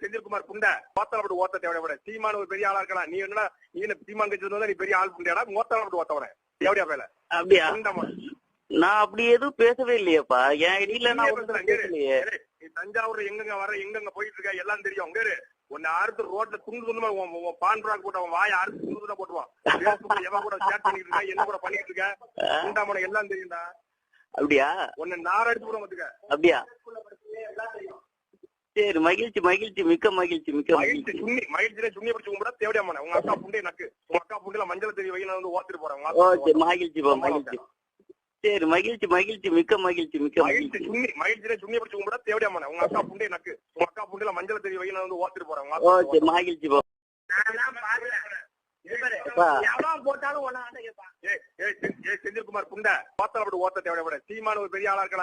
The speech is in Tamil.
செந்தில்குமார் புண்டை ஓத்தல அப்படி ஓத்த தேவையா விட. சீமான் ஒரு பெரிய ஆளா இருக்கலாம். நீ என்ன நீ என்ன சீமான் கட்சி நீ பெரிய ஆள் புண்டியாடா ஓத்தல அப்படி ஓத்தவன எவடியா பேல அப்படியா? நான் அப்படி எதுவும் பேசவே இல்லையேப்பா. என் இடையில நான். பேசலையே. தஞ்சாவூர்ல எங்கெங்க வர எங்கெங்க போயிட்டு இருக்க எல்லாம் தெரியும். அங்க உன்னை அறுத்து ரோட்ல துண்டு துண்டுமா உன் பான் பிராக் போட்டு அவன் வாயை அறுத்து துண்டு துண்டா போட்டுவான். எவன் கூட சேட் பண்ணிட்டு இருக்க என்ன கூட பண்ணிட்டு இருக்க? எல்லாம் தெரியும்டா. அப்படியா? உன்னை நார் அப்படியா? சரி மகிழ்ச்சி மகிழ்ச்சி மிக்க மகிழ்ச்சி மிக்க மகிழ்ச்சி மகிழ்ச்சி. சுண்ணி மகிழ்ச்சியில சுண்ணி பிடிச்சு கும்பிட தேவையாம உங்க அக்கா புண்டை நக்கு உங்க அக்கா புண்டையில மஞ்சள் தெரிய வை நான் வந்து ஓத்திட்டு போறேன். ஓகே மகிழ்ச்சிப்பா மகிழ்ச்சி. சரி மகிழ்ச்சி மகிழ்ச்சி மிக்க மகிழ்ச்சி மிக்க மகிழ்ச்சி மகிழ்ச்சி. சுண்ணி மகிழ்ச்சியில சுண்ணி பிடிச்சு கும்பிட தேவையாம உங்க அக்கா புண்டை நக்கு உங்க அக்கா புண்டையில மஞ்சள் தெரிய நான் வந்து ஓத்திட்டு போறேன். ஓகே. எவன் போட்டாலும் ஒன்னா கேட்பான் ஏய், புண்டை ஓத்தல அப்படி ஓத்த தேவையான சீமான ஒரு பெரிய ஆளா இருக்கலாம்.